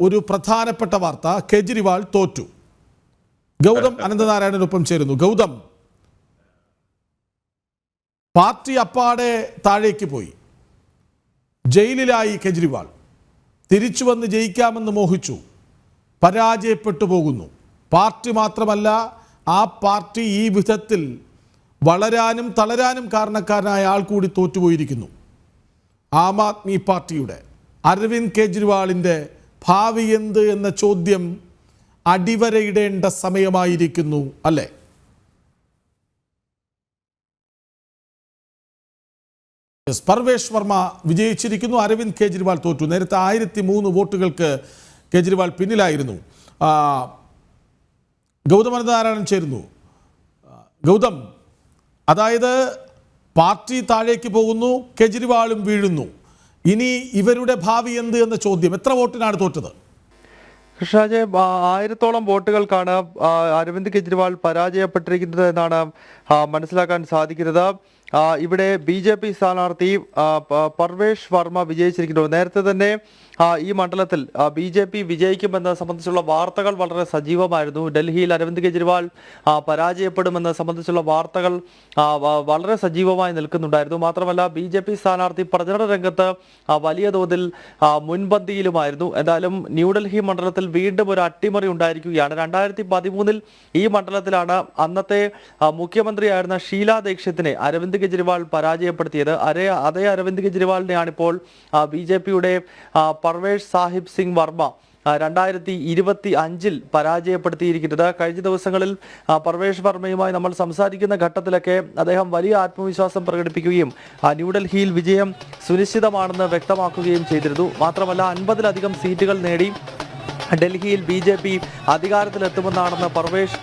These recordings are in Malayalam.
ഒരു പ്രധാനപ്പെട്ട വാർത്ത കെജ്രിവാൾ തോറ്റു. ഗൗതം അനന്തനാരായണനൊപ്പം ചേരുന്നു. ഗൗതം പാർട്ടി അപ്പാടെ താഴേക്ക് പോയി. ജയിലിലായി കെജ്രിവാൾ. തിരിച്ചു വന്ന് ജയിക്കാമെന്ന് മോഹിച്ചു. പരാജയപ്പെട്ടു പോകുന്നു. പാർട്ടി മാത്രമല്ല ആ പാർട്ടി ഈ വിധത്തിൽ വളരാനും തളരാനും കാരണക്കാരനായ ആൾ കൂടി തോറ്റുപോയിരിക്കുന്നു. ആം ആദ്മി പാർട്ടിയുടെ അരവിന്ദ് കെജ്രിവാളിന്റെ ഭാവി എന്ത് എന്ന ചോദ്യം അടിവരയിടേണ്ട സമയമായിരിക്കുന്നു അല്ലേ? പർവേഷ് വർമ്മ വിജയിച്ചിരിക്കുന്നു. അരവിന്ദ് കെജ്രിവാൾ തോറ്റു. നേരത്തെ ആയിരത്തി മൂന്ന് വോട്ടുകൾക്ക് കെജ്രിവാൾ പിന്നിലായിരുന്നു. ഗൗതമ നാരായണൻ ചേരുന്നു. ഗൗതം അതായത് പാർട്ടി താഴേക്ക് പോകുന്നു കെജ്രിവാളും വീഴുന്നു. ഇനി ഇവരുടെ ഭാവി എന്ത് എന്ന ചോദ്യം എത്ര വോട്ടിനാണ് തോറ്റത്? കൃഷ്ണരാജെ ആ, ആയിരത്തോളം വോട്ടുകൾക്കാണ് അരവിന്ദ് കെജ്രിവാൾ പരാജയപ്പെട്ടിരിക്കുന്നത് എന്നാണ് മനസ്സിലാക്കാൻ സാധിക്കുന്നത്. ഇവിടെ ബി ജെ പി സ്ഥാനാർത്ഥി പർവേഷ് വർമ്മ വിജയിച്ചിരിക്കുന്നു. നേരത്തെ തന്നെ ഈ മണ്ഡലത്തിൽ ബി ജെ പി വിജയിക്കുമെന്ന് സംബന്ധിച്ചുള്ള വാർത്തകൾ വളരെ സജീവമായിരുന്നു. ഡൽഹിയിൽ അരവിന്ദ് കെജ്രിവാൾ പരാജയപ്പെടുമെന്ന പരാജയപ്പെടുമെന്ന് സംബന്ധിച്ചുള്ള വാർത്തകൾ വളരെ സജീവമായി നിൽക്കുന്നുണ്ടായിരുന്നു. മാത്രമല്ല ബി ജെ പി സ്ഥാനാർത്ഥി പ്രചരണ രംഗത്ത് വലിയ തോതിൽ മുൻപന്തിയിലുമായിരുന്നു. എന്തായാലും ന്യൂഡൽഹി മണ്ഡലത്തിൽ വീണ്ടും ഒരു അട്ടിമറി ഉണ്ടായിരിക്കുകയാണ്. രണ്ടായിരത്തി പതിമൂന്നിൽ ഈ മണ്ഡലത്തിലാണ് അന്നത്തെ മുഖ്യമന്ത്രിയായിരുന്ന ഷീല ദീക്ഷിത്തിനെ അരവിന്ദ് കെജ്രിവാൾ പരാജയപ്പെടുത്തിയത്. അരേ അതേ അരവിന്ദ് കെജ്രിവാളിനെയാണ് ഇപ്പോൾ ബി ജെ പിയുടെ പർവേഷ് സാഹിബ് സിംഗ് വർമ്മ രണ്ടായിരത്തി ഇരുപത്തി അഞ്ചിൽ പരാജയപ്പെടുത്തിയിരിക്കുന്നത്. കഴിഞ്ഞ ദിവസങ്ങളിൽ പർവേഷ് വർമ്മയുമായി നമ്മൾ സംസാരിക്കുന്ന ഘട്ടത്തിലൊക്കെ അദ്ദേഹം വലിയ ആത്മവിശ്വാസം പ്രകടിപ്പിക്കുകയും ന്യൂഡൽഹിയിൽ വിജയം സുനിശ്ചിതമാണെന്ന് വ്യക്തമാക്കുകയും ചെയ്തിരുന്നു. മാത്രമല്ല അൻപതിലധികം സീറ്റുകൾ നേടി ഡൽഹിയിൽ ബി ജെ പി അധികാരത്തിലെത്തുമെന്നാണെന്ന് പർവേഷ്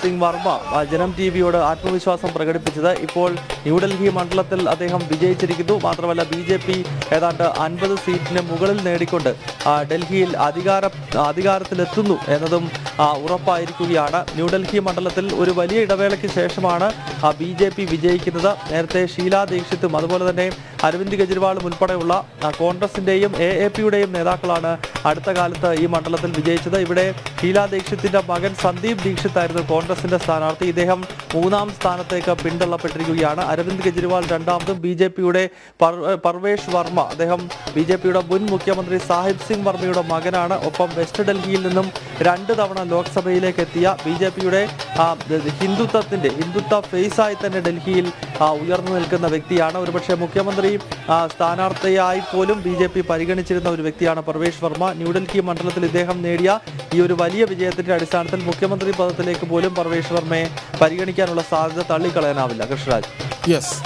സിംഗ് വർമ്മ ജനം ടി വിയോട് ആത്മവിശ്വാസം പ്രകടിപ്പിച്ചത്. ഇപ്പോൾ ന്യൂഡൽഹി മണ്ഡലത്തിൽ അദ്ദേഹം വിജയിച്ചിരിക്കുന്നു. മാത്രമല്ല ബി ജെ പി ഏതാണ്ട് അൻപത് സീറ്റിന് മുകളിൽ നേടിക്കൊണ്ട് ഡൽഹിയിൽ അധികാര അധികാരത്തിലെത്തുന്നു എന്നതും ഉറപ്പായിരിക്കുകയാണ്. ന്യൂഡൽഹി മണ്ഡലത്തിൽ ഒരു വലിയ ഇടവേളയ്ക്ക് ശേഷമാണ് ബി ജെ പി വിജയിക്കുന്നത്. നേരത്തെ ഷീലാ ദീക്ഷിത്തും അതുപോലെ തന്നെ അരവിന്ദ് കെജ്രിവാളും ഉൾപ്പെടെയുള്ള കോൺഗ്രസിന്റെയും എ എ പിയുടെയും നേതാക്കളാണ് അടുത്ത കാലത്ത് ഈ മണ്ഡലത്തിൽ വിജയിച്ചത്. ഇവിടെ ഷീല ദീക്ഷിത്തിന്റെ മകൻ സന്ദീപ് ദീക്ഷിത് ആയിരുന്നു കോൺഗ്രസിന്റെ സ്ഥാനാർത്ഥി. ഇദ്ദേഹം മൂന്നാം സ്ഥാനത്തേക്ക് പിന്തള്ളപ്പെട്ടിരിക്കുകയാണ്. അരവിന്ദ് കെജ്രിവാൾ രണ്ടാമതും ബി ജെ പിയുടെ പർവേഷ് വർമ്മ. അദ്ദേഹം ബി ജെ പിയുടെ മുൻ മുഖ്യമന്ത്രി സാഹിബ് സിംഗ് വർമ്മയുടെ മകനാണ്. ഒപ്പം വെസ്റ്റ് ഡൽഹിയിൽ നിന്നും രണ്ട് തവണ ലോക്സഭയിലേക്ക് എത്തിയ ബി ജെ പിയുടെ ഹിന്ദുത്വത്തിന്റെ ഹിന്ദുത്വ ഫേസ് ആയി തന്നെ ഡൽഹിയിൽ ഉയർന്നു നിൽക്കുന്ന വ്യക്തിയാണ്. ഒരുപക്ഷെ മുഖ്യമന്ത്രി സ്ഥാനാർത്ഥിയായി പോലും ബി ജെ പി പരിഗണിച്ചിരുന്ന ഒരു വ്യക്തിയാണ് പർവേഷ് വർമ്മ. ന്യൂഡൽഹി മണ്ഡലത്തിൽ ഇദ്ദേഹം നേടിയ ഈ ഒരു വലിയ വിജയത്തിന്റെ അടിസ്ഥാനത്തിൽ മുഖ്യമന്ത്രി പദത്തിലേക്ക് പോലും പർവേഷ് വർമ്മയെ പരിഗണിക്കാനുള്ള സാധ്യത തള്ളിക്കളയാനാവില്ല. കൃഷ്ണരാജ്. യെസ്